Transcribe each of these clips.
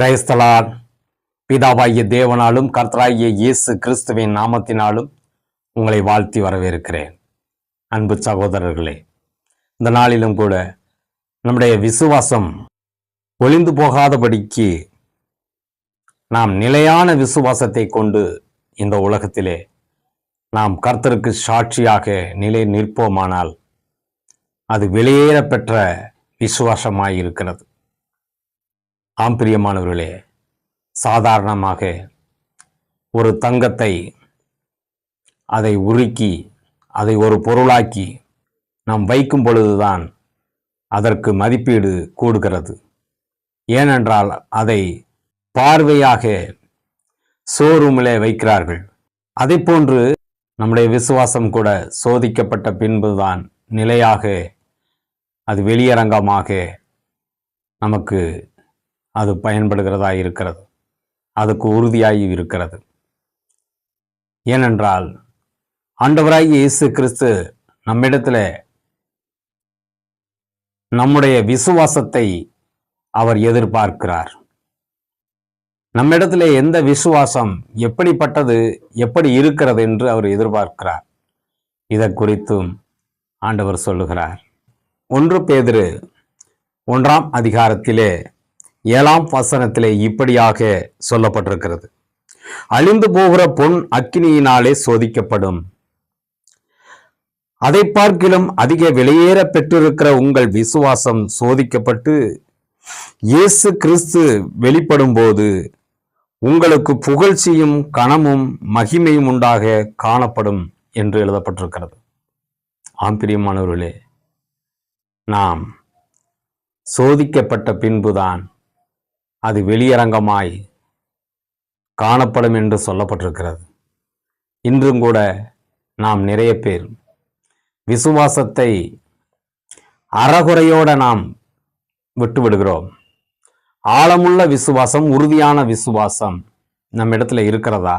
பிரயஸ்தலால் பிதாவாகிய தேவனாலும் கர்த்தராகிய இயேசு கிறிஸ்துவின் நாமத்தினாலும் உங்களை வாழ்த்தி வரவேற்கிறேன். அன்பு சகோதரர்களே இந்த நாளிலும் கூட நம்முடைய விசுவாசம் ஒளிந்து போகாதபடிக்கு நாம் நிலையான விசுவாசத்தை கொண்டு இந்த உலகத்திலே நாம் கர்த்தருக்கு சாட்சியாக நிலை நிற்போமானால் அது வெளியேற பெற்ற விசுவாசமாயிருக்கிறது. ஆம் பிரியமானவர்களே சாதாரணமாக ஒரு தங்கத்தை அதை உருக்கி அதை ஒரு பொருளாக்கி நாம் வைக்கும் பொழுதுதான் அதற்கு மதிப்பீடு கூடுகிறது. ஏனென்றால் அதை பார்வையாக ஷோரூமிலே வைக்கிறார்கள். அதை போன்று நம்முடைய விசுவாசம் கூட சோதிக்கப்பட்ட பின்புதான் நிலையாக அது வெளியரங்கமாக நமக்கு அது பயன்படுகிறதா இருக்கிறது. அதுக்கு உறுதியாகி இருக்கிறது. ஏனென்றால் ஆண்டவராகி இயேசு கிறிஸ்து நம்மிடத்தில் நம்முடைய விசுவாசத்தை அவர் எதிர்பார்க்கிறார். நம்மிடத்தில் எந்த விசுவாசம் எப்படிப்பட்டது எப்படி இருக்கிறது என்று அவர் எதிர்பார்க்கிறார். இதை குறித்தும் ஆண்டவர் சொல்லுகிறார். ஒன்று பேதிரு ஒன்றாம் அதிகாரத்திலே ஏழாம் வசனத்திலே இப்படியாக சொல்லப்பட்டிருக்கிறது. அழிந்து போகிற பொன் அக்கினியினாலே சோதிக்கப்படும். அதை பார்க்கிலும் அதிக வெளியேற பெற்றிருக்கிற உங்கள் விசுவாசம் சோதிக்கப்பட்டு இயேசு கிறிஸ்து வெளிப்படும் போது உங்களுக்கு புகழ்ச்சியும் கணமும் மகிமையும் உண்டாக காணப்படும் என்று எழுதப்பட்டிருக்கிறது. ஆம்பிரியமானவர்களே நாம் சோதிக்கப்பட்ட பின்புதான் அது வெளியரங்கமாய் காணப்படும் என்று சொல்லப்பட்டிருக்கிறது. இன்றும் கூட நாம் நிறைய பேர் விசுவாசத்தை அறகுறையோட நாம் விட்டுவிடுகிறோம். ஆழமுள்ள விசுவாசம் உறுதியான விசுவாசம் நம்ம இடத்துல இருக்கிறதா?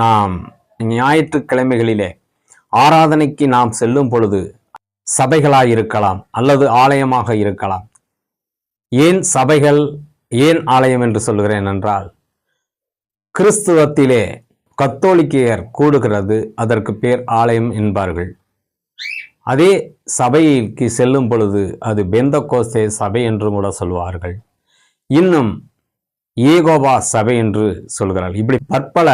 நாம் ஞாயிற்றுக்கிழமைகளிலே ஆராதனைக்கு நாம் செல்லும் பொழுது சபைகளாக இருக்கலாம் அல்லது ஆலயமாக இருக்கலாம். ஏன் சபைகள் ஏன் ஆலயம் என்று சொல்கிறேன் என்றால் கிறிஸ்துவத்திலே கத்தோலிக்கையர் கூடுகிறது அதற்கு பேர் ஆலயம் என்பார்கள். அதே சபைக்கு செல்லும் பொழுது அது பெந்த கோஸ்தே சபை என்று கூட சொல்வார்கள். இன்னும் ஏகோபா சபை என்று சொல்கிறார்கள். இப்படி பற்பல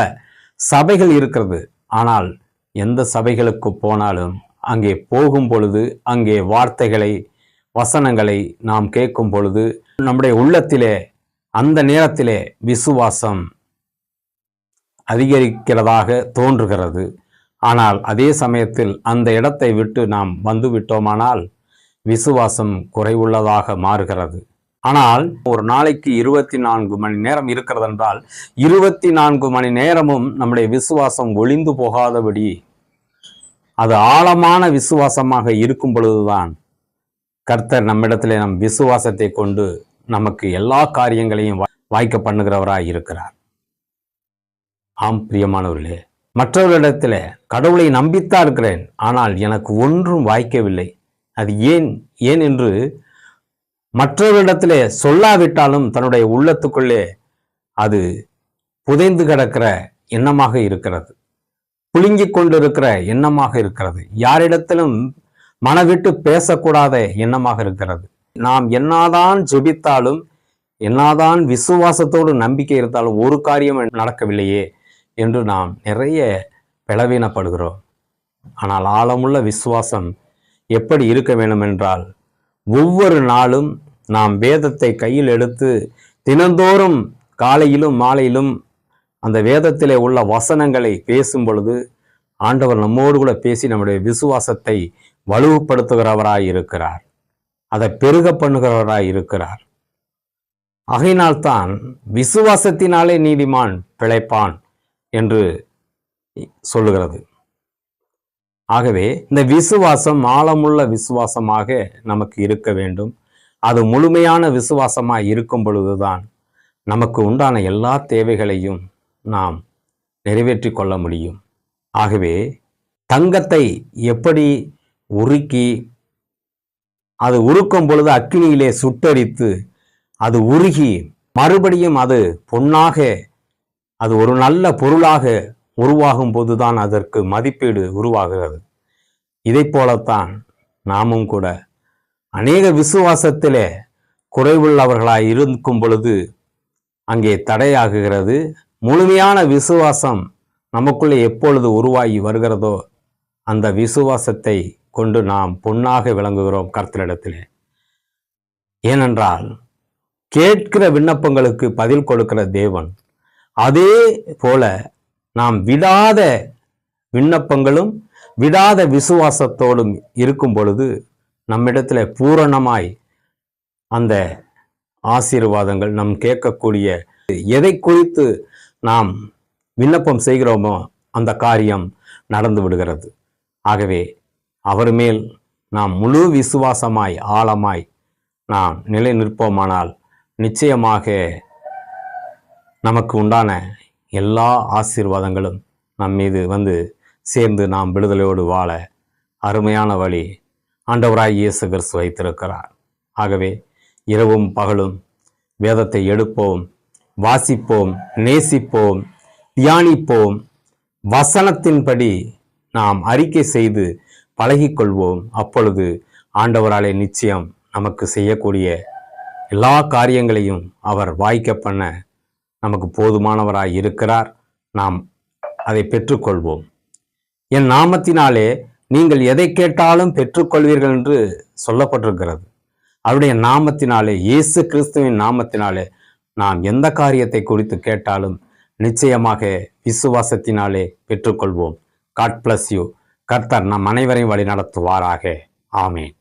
சபைகள் இருக்கிறது. ஆனால் எந்த சபைகளுக்கு போனாலும் அங்கே போகும் பொழுது அங்கே வார்த்தைகளை வசனங்களை நாம் கேட்கும் பொழுது நம்முடைய உள்ளத்திலே அந்த நேரத்திலே விசுவாசம் அதிகரிக்கிறதாக தோன்றுகிறது. ஆனால் அதே சமயத்தில் அந்த இடத்தை விட்டு நாம் வந்துவிட்டோமானால் விசுவாசம் குறைவுள்ளதாக மாறுகிறது. ஆனால் ஒரு நாளைக்கு இருபத்தி நான்கு மணி நேரம் இருக்கிறது என்றால் இருபத்தி நான்கு மணி நேரமும் நம்முடைய விசுவாசம் ஒளிந்து போகாதபடி அது ஆழமான விசுவாசமாக இருக்கும் பொழுதுதான் கர்த்தர் நம்மிடத்திலே நம் விசுவாசத்தை கொண்டு நமக்கு எல்லா காரியங்களையும் வாய்க்க பண்ணுகிறவராய் இருக்கிறார். ஆம் பிரியமானவர்களே மற்றவர்களிடத்தில் கடவுளை நம்பித்தான் இருக்கிறேன். ஆனால் எனக்கு ஒன்றும் வாய்க்கவில்லை. அது ஏன் ஏன் என்று மற்றவர்களிடத்திலே சொல்லாவிட்டாலும் தன்னுடைய உள்ளத்துக்குள்ளே அது புதைந்து கிடக்கிற எண்ணமாக இருக்கிறது. புழுங்கிக் கொண்டிருக்கிற எண்ணமாக இருக்கிறது. யாரிடத்திலும் மனவிட்டு பேசக்கூடாத எண்ணமாக இருக்கிறது. நாம் என்னதான் ஜெபித்தாலும் என்னதான் விசுவாசத்தோடு நம்பிக்கை இருந்தாலும் ஒரு காரியம் நடக்கவில்லையே என்று நாம் நிறைய பிளவீனப்படுகிறோம். ஆனால் ஆழமுள்ள விசுவாசம் எப்படி இருக்க வேண்டும் என்றால் ஒவ்வொரு நாளும் நாம் வேதத்தை கையில் எடுத்து தினந்தோறும் காலையிலும் மாலையிலும் அந்த வேதத்திலே உள்ள வசனங்களை பேசும் பொழுது ஆண்டவர் நம்மோடு கூட பேசி நம்முடைய விசுவாசத்தை வலுவுப்படுத்துகிறவராய் இருக்கிறார் அதை பெருக பண்ணுகிறவராய் இருக்கிறார். ஆகையினால்தான் விசுவாசத்தினாலே நீதிமான் பிழைப்பான் என்று சொல்லுகிறது. ஆகவே இந்த விசுவாசம் ஆழமுள்ள விசுவாசமாக நமக்கு இருக்க வேண்டும். அது முழுமையான விசுவாசமாக இருக்கும் பொழுதுதான் நமக்கு உண்டான எல்லா தேவைகளையும் நாம் நிறைவேற்றி கொள்ள முடியும். ஆகவே தங்கத்தை எப்படி உருக்கி அது உருக்கும் பொழுது அக்னியிலே சுட்டரித்து அது உருகி மறுபடியும் அது பொன்னாக அது ஒரு நல்ல பொருளாக உருவாகும் போதுதான் அதற்கு மதிப்பீடு உருவாகிறது. இதைப் போலத்தான் நாமும் கூட அநேக விசுவாசத்திலே குறைவுள்ளவர்களாய் இருக்கும் பொழுது அங்கே தடையாகுகிறது. முழுமையான விசுவாசம் நமக்குள்ளே எப்பொழுது உருவாகி வருகிறதோ அந்த விசுவாசத்தை கொண்டு நாம் பொன்னாக விளங்குகிறோம் கர்த்தரிடத்திலே. ஏனென்றால் கேட்கிற விண்ணப்பங்களுக்கு பதில் கொடுக்கிற தேவன் அதே போல நாம் விடாத விண்ணப்பங்களும் விடாத விசுவாசத்தோடும் இருக்கும் பொழுது நம்மிடத்தில் பூரணமாய் அந்த ஆசீர்வாதங்கள் நம் கேட்கக்கூடிய எதை குறித்து நாம் விண்ணப்பம் செய்கிறோமோ அந்த காரியம் நடந்து விடுகிறது. ஆகவே அவர் மேல் நாம் முழு விசுவாசமாய் ஆழமாய் நாம் நிலை நிற்போமானால் நிச்சயமாக நமக்கு உண்டான எல்லா ஆசீர்வாதங்களும் நம் மீது வந்து சேர்ந்து நாம் விடுதலையோடு வாழ அருமையான வழி ஆண்டவராய் இயேசு கிறிஸ்து வைத்திருக்கிறார் ஆகவே இரவும் பகலும் வேதத்தை எடுப்போம் வாசிப்போம் நேசிப்போம் தியானிப்போம். வசனத்தின்படி நாம் அறிக்கை செய்து பழகிக்கொள்வோம். அப்பொழுது ஆண்டவராலே நிச்சயம் நமக்கு செய்யக்கூடிய எல்லா காரியங்களையும் அவர் வாய்க்க பண்ண நமக்கு போதுமானவராய் இருக்கிறார். நாம் அதை பெற்றுக்கொள்வோம். என் நாமத்தினாலே நீங்கள் எதை கேட்டாலும் பெற்றுக்கொள்வீர்கள் என்று சொல்லப்பட்டிருக்கிறது. அவருடைய நாமத்தினாலே இயேசு கிறிஸ்துவின் நாமத்தினாலே நாம் எந்த காரியத்தை குறித்து கேட்டாலும் நிச்சயமாக விசுவாசத்தினாலே பெற்றுக்கொள்வோம். காட் பிளஸ் யூ கர்த்தர் நம் அனைவரையும் வழி நடத்துவாராக ஆமேன்.